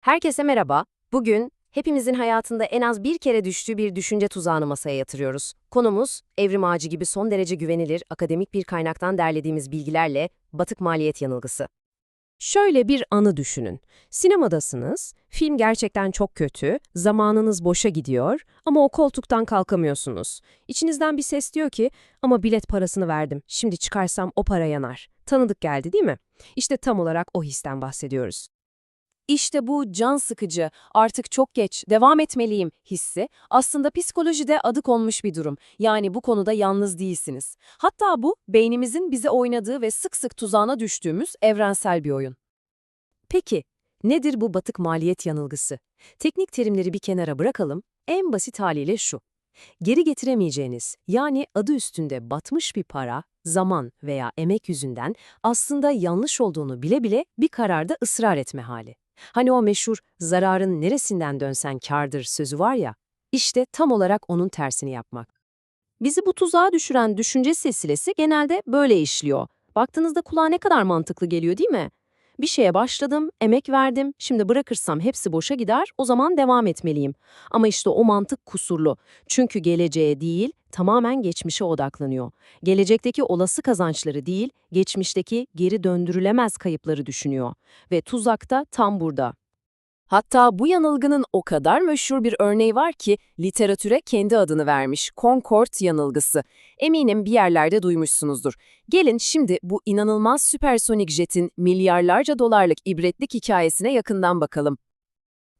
Herkese merhaba. Bugün hepimizin hayatında en az bir kere düştüğü bir düşünce tuzağını masaya yatırıyoruz. Konumuz, evrim ağacı gibi son derece güvenilir, akademik bir kaynaktan derlediğimiz bilgilerle batık maliyet yanılgısı. Şöyle bir anı düşünün. Sinemadasınız, film gerçekten çok kötü, zamanınız boşa gidiyor ama o koltuktan kalkamıyorsunuz. İçinizden bir ses diyor ki, ama bilet parasını verdim, şimdi çıkarsam o para yanar. Tanıdık geldi değil mi? İşte tam olarak o histen bahsediyoruz. İşte bu can sıkıcı, artık çok geç, devam etmeliyim hissi aslında psikolojide adı konmuş bir durum. Yani bu konuda yalnız değilsiniz. Hatta bu beynimizin bize oynadığı ve sık sık tuzağına düştüğümüz evrensel bir oyun. Peki, nedir bu batık maliyet yanılgısı? Teknik terimleri bir kenara bırakalım, en basit haliyle şu. Geri getiremeyeceğiniz, yani adı üstünde batmış bir para, zaman veya emek yüzünden aslında yanlış olduğunu bile bile bir kararda ısrar etme hali. Hani o meşhur zararın neresinden dönsen kârdır sözü var ya, işte tam olarak onun tersini yapmak. Bizi bu tuzağa düşüren düşünce silsilesi genelde böyle işliyor. Baktığınızda kulağa ne kadar mantıklı geliyor değil mi? Bir şeye başladım, emek verdim, şimdi bırakırsam hepsi boşa gider, o zaman devam etmeliyim. Ama işte o mantık kusurlu. Çünkü geleceğe değil, tamamen geçmişe odaklanıyor. Gelecekteki olası kazançları değil, geçmişteki geri döndürülemez kayıpları düşünüyor. Ve tuzak da tam burada. Hatta bu yanılgının o kadar meşhur bir örneği var ki literatüre kendi adını vermiş Concorde yanılgısı. Eminim bir yerlerde duymuşsunuzdur. Gelin şimdi bu inanılmaz süpersonik jetin milyarlarca dolarlık ibretlik hikayesine yakından bakalım.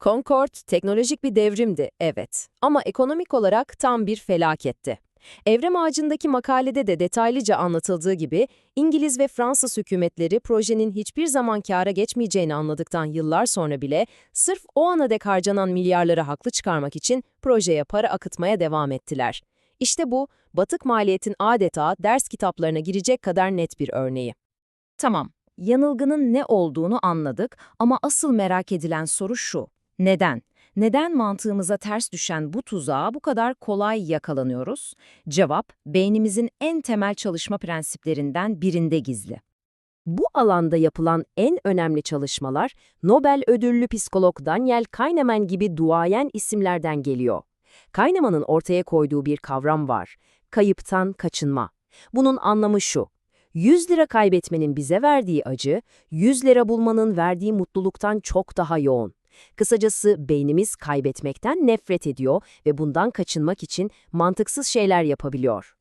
Concorde teknolojik bir devrimdi, evet. Ama ekonomik olarak tam bir felaketti. Evrem Ağacı'ndaki makalede de detaylıca anlatıldığı gibi İngiliz ve Fransız hükümetleri projenin hiçbir zaman kâra geçmeyeceğini anladıktan yıllar sonra bile sırf o ana dek harcanan milyarları haklı çıkarmak için projeye para akıtmaya devam ettiler. İşte bu, batık maliyetin adeta ders kitaplarına girecek kadar net bir örneği. Tamam, yanılgının ne olduğunu anladık ama asıl merak edilen soru şu. Neden? Neden mantığımıza ters düşen bu tuzağa bu kadar kolay yakalanıyoruz? Cevap, beynimizin en temel çalışma prensiplerinden birinde gizli. Bu alanda yapılan en önemli çalışmalar Nobel ödüllü psikolog Daniel Kahneman gibi duayen isimlerden geliyor. Kahneman'ın ortaya koyduğu bir kavram var. Kayıptan kaçınma. Bunun anlamı şu. 100 lira kaybetmenin bize verdiği acı, 100 lira bulmanın verdiği mutluluktan çok daha yoğun. Kısacası beynimiz kaybetmekten nefret ediyor ve bundan kaçınmak için mantıksız şeyler yapabiliyor.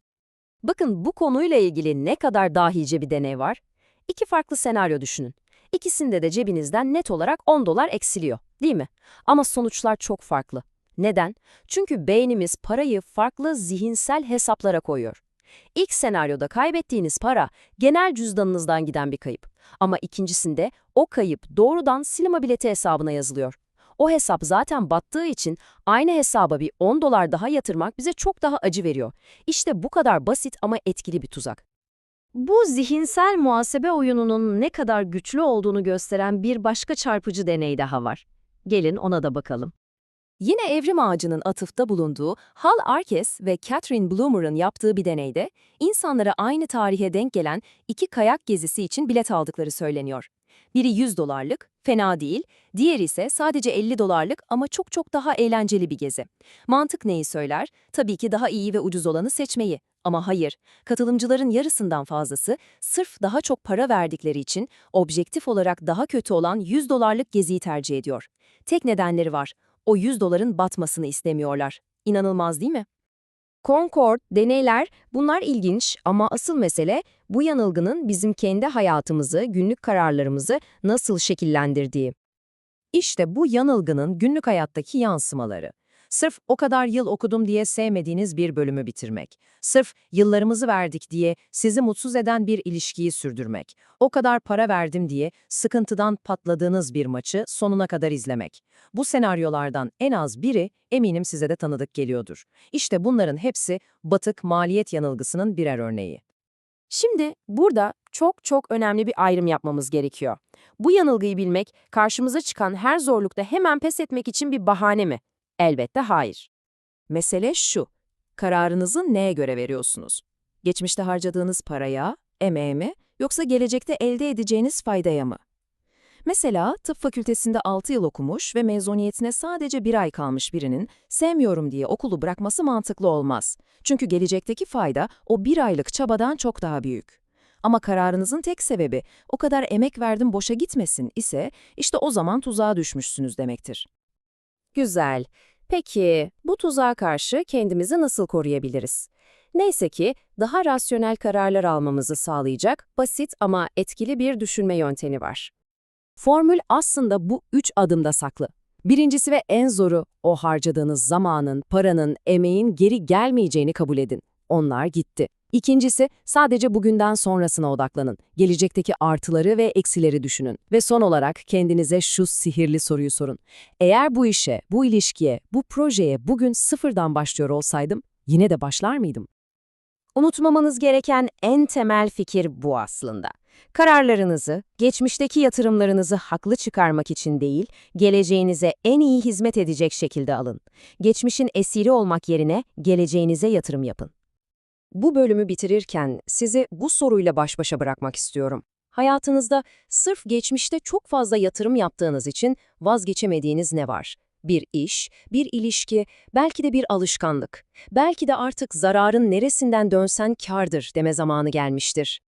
Bakın bu konuyla ilgili ne kadar dahice bir deney var. İki farklı senaryo düşünün. İkisinde de cebinizden net olarak 10 dolar eksiliyor, değil mi? Ama sonuçlar çok farklı. Neden? Çünkü beynimiz parayı farklı zihinsel hesaplara koyuyor. İlk senaryoda kaybettiğiniz para genel cüzdanınızdan giden bir kayıp. Ama ikincisinde o kayıp doğrudan sinema bileti hesabına yazılıyor. O hesap zaten battığı için aynı hesaba bir 10 dolar daha yatırmak bize çok daha acı veriyor. İşte bu kadar basit ama etkili bir tuzak. Bu zihinsel muhasebe oyununun ne kadar güçlü olduğunu gösteren bir başka çarpıcı deney daha var. Gelin ona da bakalım. Yine evrim ağacının atıfta bulunduğu Hal Arkes ve Catherine Bloomer'ın yaptığı bir deneyde insanlara aynı tarihe denk gelen iki kayak gezisi için bilet aldıkları söyleniyor. Biri 100 dolarlık, fena değil, diğeri ise sadece 50 dolarlık ama çok çok daha eğlenceli bir gezi. Mantık neyi söyler? Tabii ki daha iyi ve ucuz olanı seçmeyi. Ama hayır, katılımcıların yarısından fazlası sırf daha çok para verdikleri için objektif olarak daha kötü olan 100 dolarlık geziyi tercih ediyor. Tek nedenleri var o 100 doların batmasını istemiyorlar. İnanılmaz değil mi? Concord, deneyler bunlar ilginç ama asıl mesele bu yanılgının bizim kendi hayatımızı, günlük kararlarımızı nasıl şekillendirdiği. İşte bu yanılgının günlük hayattaki yansımaları. Sırf o kadar yıl okudum diye sevmediğiniz bir bölümü bitirmek. Sırf yıllarımızı verdik diye sizi mutsuz eden bir ilişkiyi sürdürmek. O kadar para verdim diye sıkıntıdan patladığınız bir maçı sonuna kadar izlemek. Bu senaryolardan en az biri eminim size de tanıdık geliyordur. İşte bunların hepsi batık maliyet yanılgısının birer örneği. Şimdi burada çok çok önemli bir ayrım yapmamız gerekiyor. Bu yanılgıyı bilmek, karşımıza çıkan her zorlukta hemen pes etmek için bir bahane mi? Elbette hayır. Mesele şu, kararınızı neye göre veriyorsunuz? Geçmişte harcadığınız paraya, emeğe mi, yoksa gelecekte elde edeceğiniz faydaya mı? Mesela tıp fakültesinde 6 yıl okumuş ve mezuniyetine sadece bir ay kalmış birinin sevmiyorum diye okulu bırakması mantıklı olmaz. Çünkü gelecekteki fayda o bir aylık çabadan çok daha büyük. Ama kararınızın tek sebebi o kadar emek verdim boşa gitmesin ise işte o zaman tuzağa düşmüşsünüz demektir. Güzel. Peki bu tuzağa karşı kendimizi nasıl koruyabiliriz? Neyse ki daha rasyonel kararlar almamızı sağlayacak basit ama etkili bir düşünme yöntemi var. Formül aslında bu üç adımda saklı. Birincisi ve en zoru o harcadığınız zamanın, paranın, emeğin geri gelmeyeceğini kabul edin. Onlar gitti. İkincisi, sadece bugünden sonrasına odaklanın. Gelecekteki artıları ve eksileri düşünün. Ve son olarak kendinize şu sihirli soruyu sorun. Eğer bu işe, bu ilişkiye, bu projeye bugün sıfırdan başlıyor olsaydım, yine de başlar mıydım? Unutmamanız gereken en temel fikir bu aslında. Kararlarınızı, geçmişteki yatırımlarınızı haklı çıkarmak için değil, geleceğinize en iyi hizmet edecek şekilde alın. Geçmişin esiri olmak yerine geleceğinize yatırım yapın. Bu bölümü bitirirken sizi bu soruyla baş başa bırakmak istiyorum. Hayatınızda sırf geçmişte çok fazla yatırım yaptığınız için vazgeçemediğiniz ne var? Bir iş, bir ilişki, belki de bir alışkanlık. Belki de artık zararın neresinden dönsen kârdır deme zamanı gelmiştir.